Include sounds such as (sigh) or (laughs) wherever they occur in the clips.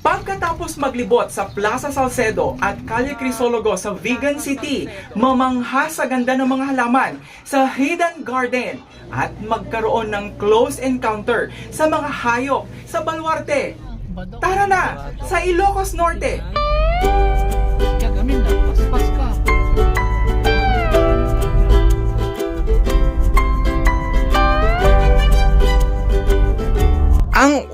Pagkatapos maglibot sa Plaza Salcedo at Calle Crisologo sa Vegan City, mamangha sa ganda ng mga halaman sa Hidden Garden at magkaroon ng close encounter sa mga hayop sa Baluarte. Tara na sa Ilocos Norte!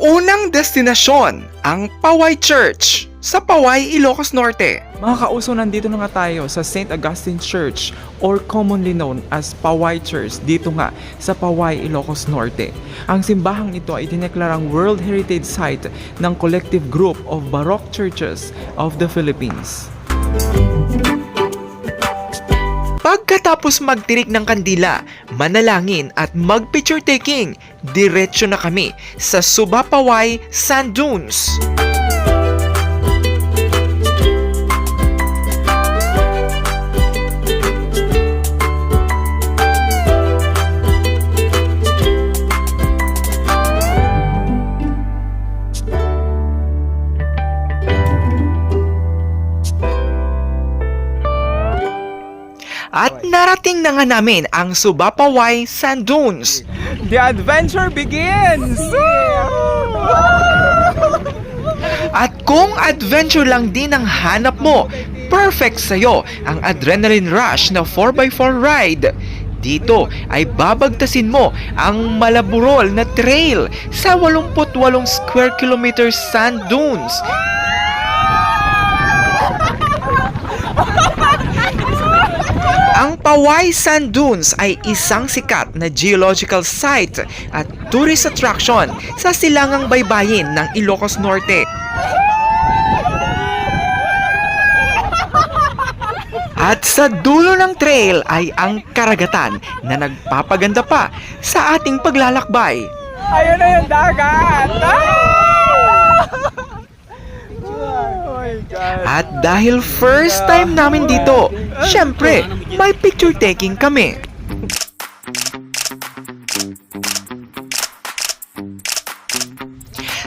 Unang destinasyon, ang Paway Church sa Paway, Ilocos Norte. Mga kauso, nandito na nga tayo sa St. Augustine Church or commonly known as Paway Church dito nga sa Paway, Ilocos Norte. Ang simbahang ito ay dineklarang World Heritage Site ng Collective Group of Baroque Churches of the Philippines. Pagkatapos magtirik ng kandila, manalangin at mag-picture taking, diretsyo na kami sa Subapaway Sand Dunes. Na nga namin ang Subapaway Sand Dunes. The adventure begins! (laughs) At kung adventure lang din ang hanap mo, perfect sa'yo ang adrenaline rush na 4x4 ride. Dito ay babagtasin mo ang malaburol na trail sa 88 square kilometers sand dunes. Ang Paway Sand Dunes ay isang sikat na geological site at tourist attraction sa silangang baybayin ng Ilocos Norte. At sa dulo ng trail ay ang karagatan na nagpapaganda pa sa ating paglalakbay. Ayun na yung dagat! At dahil first time namin dito, syempre, may picture taking kami.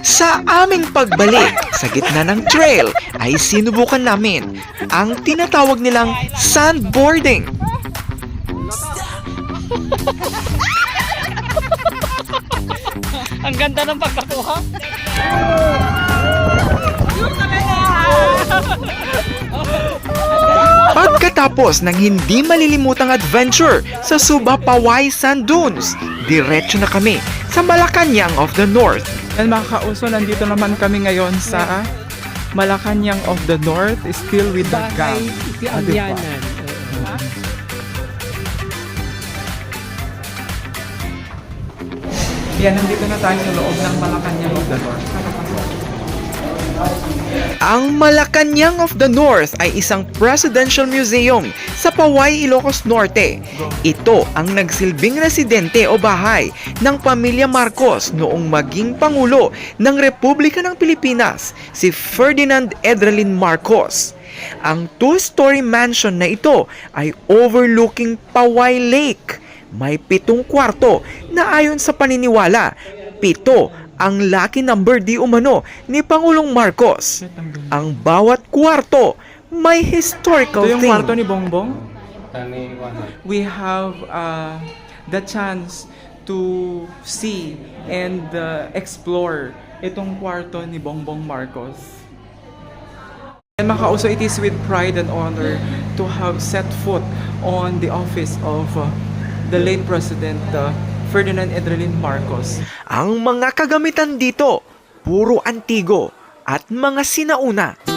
Sa aming pagbalik sa gitna ng trail ay sinubukan namin ang tinatawag nilang sandboarding. Ang ganda ng pagkakuha. Pagkatapos ng hindi malilimutang adventure sa Suba Paway Sand Dunes, diretso na kami sa Malacanang of the North. Yan mga kauso, nandito naman kami ngayon sa Malacanang of the North, still with the gang. Bahay Ah, diba? Yan, nandito na tayo sa loob ng Malacanang of the North. Ang Malacanang of the North ay isang presidential museum sa Paway, Ilocos Norte. Ito ang nagsilbing residente o bahay ng pamilya Marcos noong maging Pangulo ng Republika ng Pilipinas, si Ferdinand Edralin Marcos. Ang two-story mansion na ito ay overlooking Paway Lake. May pitong kwarto na ayon sa paniniwala, pito ang lucky number di umano ni Pangulong Marcos. Ang bawat kwarto may historical Ito yung theme. kwarto ni Bongbong. We have uh, the chance to see and uh, explore itong kwarto ni Bongbong Marcos. And makauso, it is with pride and honor to have set foot on the office of uh, the late President uh, Ferdinand Edralin Marcos. Ang mga kagamitan dito, puro antigo at mga sinauna.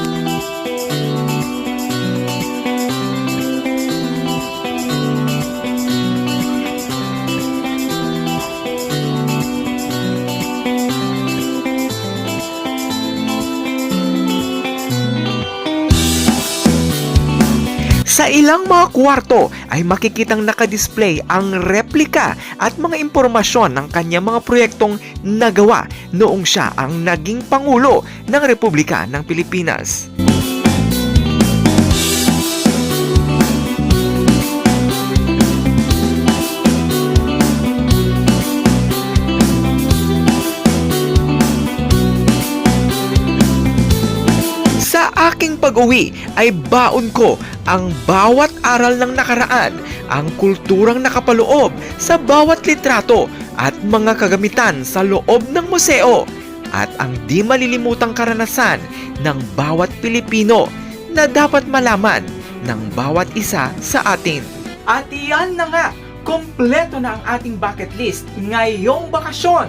Ilang mga kwarto ay makikitang nakadisplay ang replika at mga impormasyon ng kanyang mga proyektong nagawa noong siya ang naging Pangulo ng Republika ng Pilipinas. Aking pag-uwi ay baon ko ang bawat aral ng nakaraan, ang kulturang nakapaloob sa bawat litrato at mga kagamitan sa loob ng museo at ang di malilimutang karanasan ng bawat Pilipino na dapat malaman ng bawat isa sa atin. At iyan na nga, kompleto na ang ating bucket list ngayong bakasyon.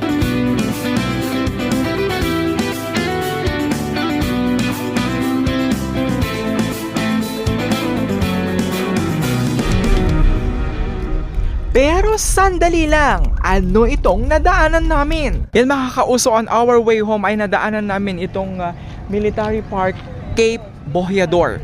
Pero sandali lang, ano itong nadaanan namin? Yan makakauso on our way home ay nadaanan namin itong uh, military park Cape Bohiador.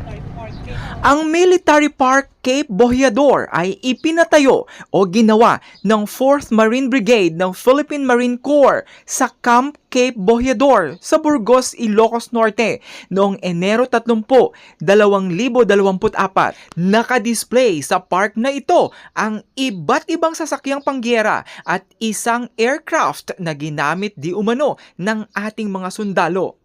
Ang Military Park Cape Bohiador ay ipinatayo o ginawa ng 4th Marine Brigade ng Philippine Marine Corps sa Camp Cape Bohiador sa Burgos, Ilocos Norte noong Enero 30, 2024. Nakadisplay sa park na ito ang iba't ibang sasakyang pangyera at isang aircraft na ginamit di umano ng ating mga sundalo.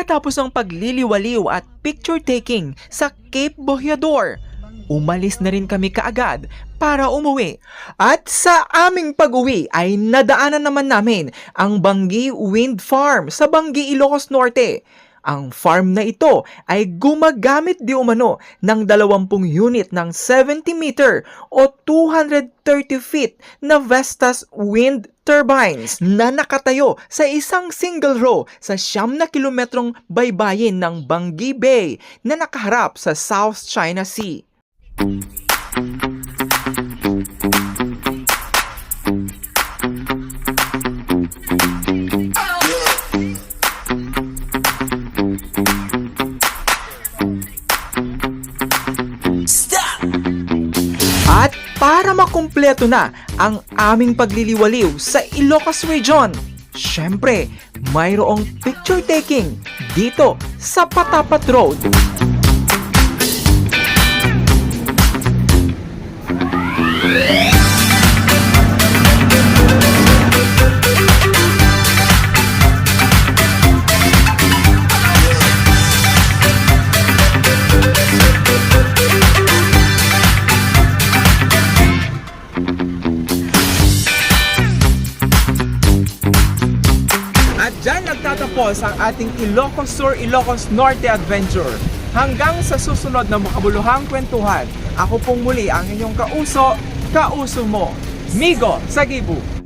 Pagkatapos ng pagliliwaliw at picture taking sa Cape Bohiador, umalis na rin kami kaagad para umuwi. At sa aming pag-uwi ay nadaanan naman namin ang Bangi Wind Farm sa Bangi, Ilocos Norte. Ang farm na ito ay gumagamit di umano ng 20 unit ng 70 meter o 230 feet na Vestas wind turbines na nakatayo sa isang single row sa siyam na kilometrong baybayin ng Bangi Bay na nakaharap sa South China Sea. Para makumpleto na ang aming pagliliwaliw sa Ilocos Region, syempre, mayroong picture taking dito sa Patapat Road. At dyan nagtatapos ang ating Ilocos Sur, Ilocos Norte Adventure. Hanggang sa susunod na makabuluhang kwentuhan, ako pong muli ang inyong kauso, kauso mo, Migo Sagibu.